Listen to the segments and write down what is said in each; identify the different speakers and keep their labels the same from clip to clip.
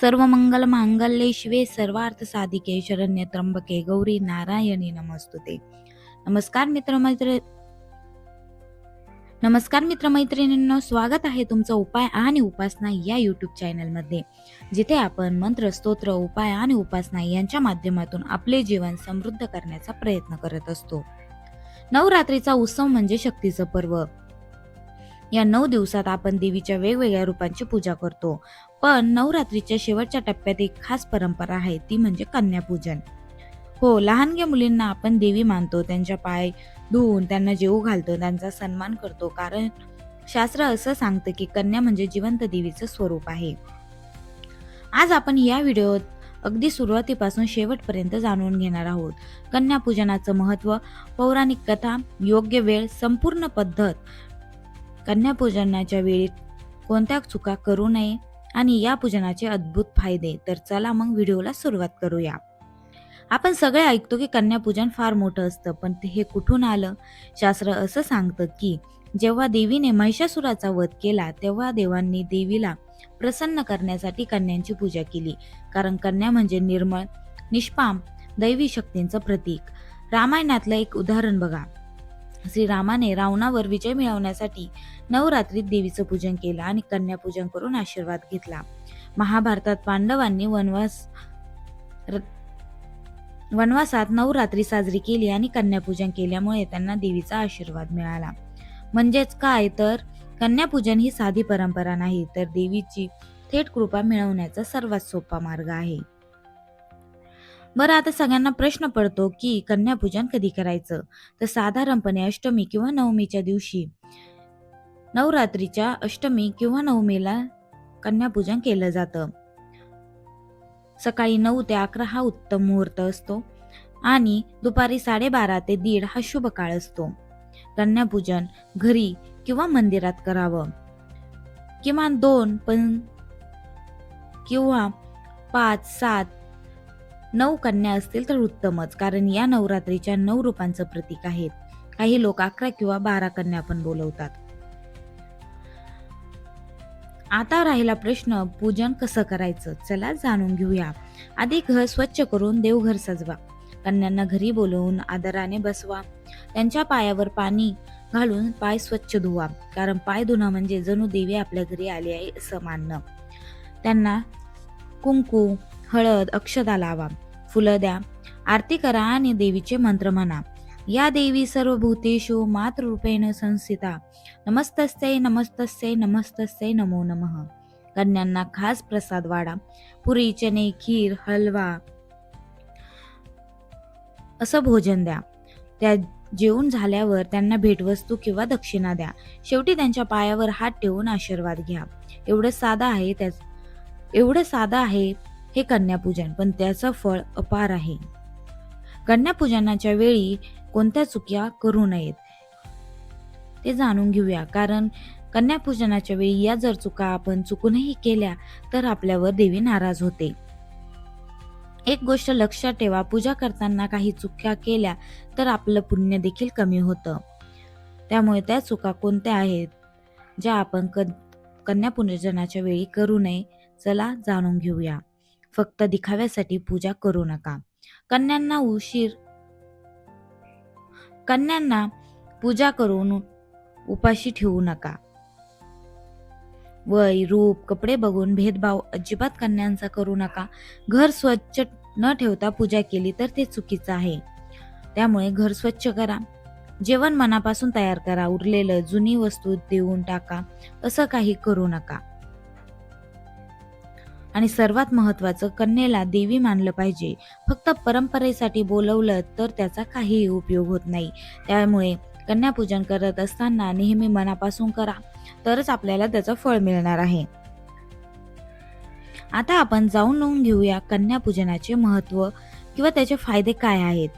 Speaker 1: सर्व मंगल मांगल्ये शिवे सर्वार्थ साधिके शरण्य त्र्यंबके गौरी नारायणी नमस्तुते. नमस्कार मित्रमैत्री नमस्कार मित्रमैत्रिणींनो स्वागत आहे तुमचं उपाय आणि उपासना या यूट्यूब चॅनलमध्ये जिथे आपण मंत्र स्तोत्र उपाय आणि उपासना यांच्या माध्यमातून आपले जीवन समृद्ध करण्याचा प्रयत्न करत असतो. नवरात्रीचा उत्सव म्हणजे शक्तीचं पर्व. या नऊ दिवसात आपण देवीच्या वेगवेगळ्या रूपांची पूजा करतो. पण नवरात्रीच्या शेवटच्या टप्प्यात एक खास परंपरा आहे ती म्हणजे कन्यापूजन. हो लहानग्या मुलींना आपण देवी मानतो त्यांच्या पाय धुवून त्यांना जेवू घालतो त्यांचा सन्मान करतो. कारण शास्त्र असं सांगतं की कन्या म्हणजे जिवंत देवीचं स्वरूप आहे. आज आपण या व्हिडिओत अगदी सुरुवातीपासून शेवटपर्यंत जाणून घेणार आहोत. कन्यापूजनाचं महत्त्व पौराणिक कथा योग्य वेळ संपूर्ण पद्धत कन्यापूजनाच्या वेळी कोणत्या चुका करू नये आणि या पूजनाचे अद्भुत फायदे तर चला मग व्हिडिओला सुरुवात करूया. आपण सगळे ऐकतो की कन्यापूजन फार मोठं असतं पण ते हे कुठून आलं? शास्त्र असं सांगतं की जेव्हा देवीने महिषासुराचा वध केला तेव्हा देवांनी देवीला प्रसन्न करण्यासाठी कन्यांची पूजा केली. कारण कन्या म्हणजे निर्मळ निष्पाम दैवी शक्तींचं प्रतीक. रामायणातलं एक उदाहरण बघा. श्रीरामाने रावणावर विजय मिळवण्यासाठी नवरात्रीत देवीचं पूजन केलं आणि कन्यापूजन करून आशीर्वाद घेतला. महाभारतात पांडवांनी वनवास वनवासात नवरात्री साजरी केली आणि कन्यापूजन केल्यामुळे त्यांना देवीचा आशीर्वाद मिळाला. म्हणजेच काय? तर कन्यापूजन ही साधी परंपरा नाही तर देवीची थेट कृपा मिळवण्याचा सर्वात सोपा मार्ग आहे. बरं आता सगळ्यांना प्रश्न पडतो की कन्यापूजन कधी करायचं? तर साधारणपणे अष्टमी किंवा नवमीच्या दिवशी. नवरात्रीच्या अष्टमी किंवा नवमीला कन्यापूजन केलं जातं. सकाळी नऊ ते अकरा हा उत्तम मुहूर्त असतो आणि दुपारी साडेबारा ते दीड हा शुभ काळ असतो. कन्यापूजन घरी किंवा मंदिरात करावं. किमान दोन पण किंवा पाच सात नऊ कन्या असतील तर उत्तमच कारण या नवरात्रीच्या नऊ रूपांचं प्रतीक आहेत. काही लोक अकरा किंवा बारा कन्या पण बोलवतात. आता राहिला प्रश्न पूजन कसं करायचं? चला जाणून घेऊया. आधी घर स्वच्छ करून देवघर सजवा. कन्यांना घरी बोलवून आदराने बसवा. त्यांच्या पायावर पाणी घालून पाय स्वच्छ धुवा. कारण पाय धुणं म्हणजे जणू देवी आपल्या घरी आली आहे असं मानणं. त्यांना कुंकू हळद अक्षदा लावा फुलं द्या आरती करा आणि देवीचे मंत्र म्हणा. या देवी सर्व भूतेषु मातृरूपेण संस्थिता. नमस्तस्यै नमस्तस्यै नमस्तस्यै नमो नमः. कन्यांना खास प्रसाद वाडा. पुरी चणे खीर हलवा असं भोजन द्या. त्या जेवून झाल्यावर त्यांना भेटवस्तू किंवा दक्षिणा द्या. शेवटी त्यांच्या पायावर हात ठेवून आशीर्वाद घ्या. एवढं साधं आहे त्या एवढं साधं आहे हे कन्यापूजन पण त्याचं फळ अपार आहे. कन्यापूजनाच्या वेळी कोणत्या चुक्या करू नयेत ते जाणून घेऊया. कारण कन्यापूजनाच्या वेळी या जर चुका आपण चुकूनही केल्या तर आपल्यावर देवी नाराज होते. एक गोष्ट लक्षात ठेवा पूजा करताना काही चुक्या केल्या तर आपलं पुण्य देखील कमी होतं. त्यामुळे त्या चुका कोणत्या आहेत ज्या आपण क कन्यापूजनाच्या वेळी करू नये चला जाणून घेऊया. फक्त दिखाव्यासाठी पूजा करू नका. कन्यांना उशीर कन्यांना पूजा करून उपाशी ठेवू नका. वय रूप कपडे बघून भेदभाव अजिबात कन्यांचा करू नका. घर स्वच्छ न ठेवता पूजा केली तर ते चुकीचं आहे. त्यामुळे घर स्वच्छ करा. जेवण मनापासून तयार करा. उरलेलं जुनी वस्तू देऊन टाका. असं काही करू नका. आणि सर्वात महत्वाचं कन्येला देवी मानलं पाहिजे. फक्त परंपरेसाठी बोलवलं तर त्याचा काहीही उपयोग होत नाही. त्यामुळे कन्यापूजन करत असताना नेहमी मनापासून करा तरच आपल्याला त्याचं फळ मिळणार आहे. आता आपण जाऊन लावून घेऊया कन्यापूजनाचे महत्त्व किंवा त्याचे फायदे काय आहेत.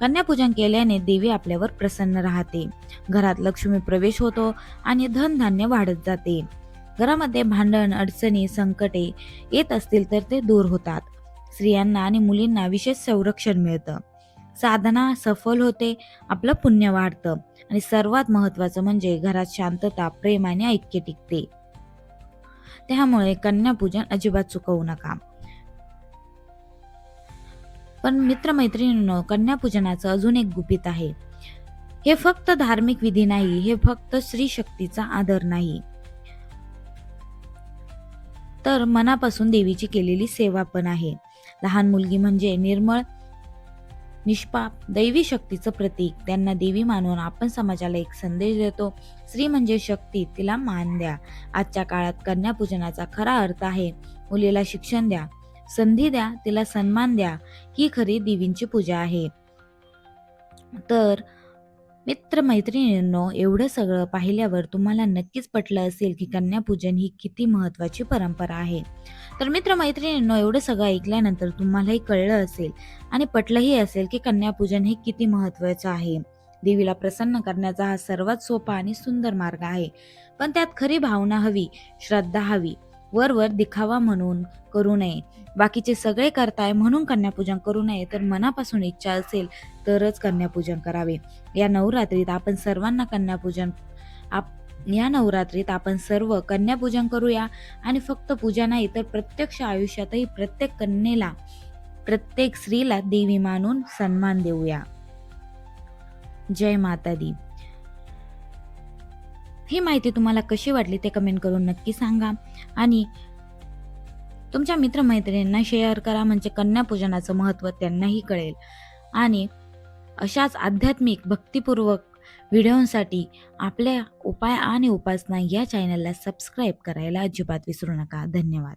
Speaker 1: कन्यापूजन केल्याने देवी आपल्यावर प्रसन्न राहते. घरात लक्ष्मी प्रवेश होतो आणि धनधान्य वाढत जाते. घरामध्ये भांडण अडचणी संकटे येत असतील तर ते दूर होतात. स्त्रियांना आणि मुलींना विशेष संरक्षण मिळतं. साधना सफल होते आपलं पुण्य वाढतं आणि सर्वात महत्वाचं म्हणजे घरात शांतता प्रेम आणि ऐक्य टिकते. त्यामुळे कन्यापूजन अजिबात चुकवू नका. पण मित्रमैत्रिणींनो कन्यापूजनाचं अजून एक गुपित आहे. हे फक्त धार्मिक विधी नाही हे फक्त स्त्री शक्तीचा आदर नाही. तर मनापासून देवीची केलेली सेवा पण आहे. लहान मुलगी म्हणजे निर्मळ निष्पाप दैवी शक्तीचं प्रतीक. त्यांना देवी मानून आपण समाजाला एक संदेश देतो. स्त्री म्हणजे शक्ती तिला मान द्या. आजच्या काळात कन्यापूजनाचा खरा अर्थ आहे. मुलीला शिक्षण द्या. संधी द्या तिला सन्मान द्या. ही खरी देवींची पूजा आहे. तर मित्रमैत्रिणींनो एवढं सगळं पाहिल्यावर तुम्हाला नक्कीच पटलं असेल की कन्यापूजन ही किती महत्वाची परंपरा आहे. तर मित्रमैत्रिणींनो एवढं सगळं ऐकल्यानंतर तुम्हालाही कळलं असेल आणि पटलंही असेल की कन्यापूजन हे किती महत्वाचं आहे. देवीला प्रसन्न करण्याचा हा सर्वात सोपा आणि सुंदर मार्ग आहे. पण त्यात खरी भावना हवी श्रद्धा हवी. वरवर दिखावा म्हणून करू नये. बाकीचे सगळे करताय म्हणून कन्यापूजन करू नये तर मनापासून इच्छा असेल तरच कन्यापूजन करावे. या नवरात्रीत आपण सर्वांना कन्यापूजन आप या नवरात्रीत आपण सर्व कन्यापूजन करूया. आणि फक्त पूजा नाही तर प्रत्यक्ष आयुष्यातही प्रत्येक कन्येला प्रत्येक स्त्रीला देवी मानून सन्मान देऊया. जय माता दी. ही माहिती तुम्हाला कशी वाटली ते कमेंट करून नक्की सांगा. आणि तुमच्या मित्रमैत्रिणींना शेअर करा म्हणजे कन्यापूजनाचं महत्त्व त्यांनाही कळेल. आणि अशाच आध्यात्मिक भक्तिपूर्वक व्हिडिओंसाठी आपल्या उपाय आणि उपासना या चॅनलला सबस्क्राईब करायला अजिबात विसरू नका. धन्यवाद.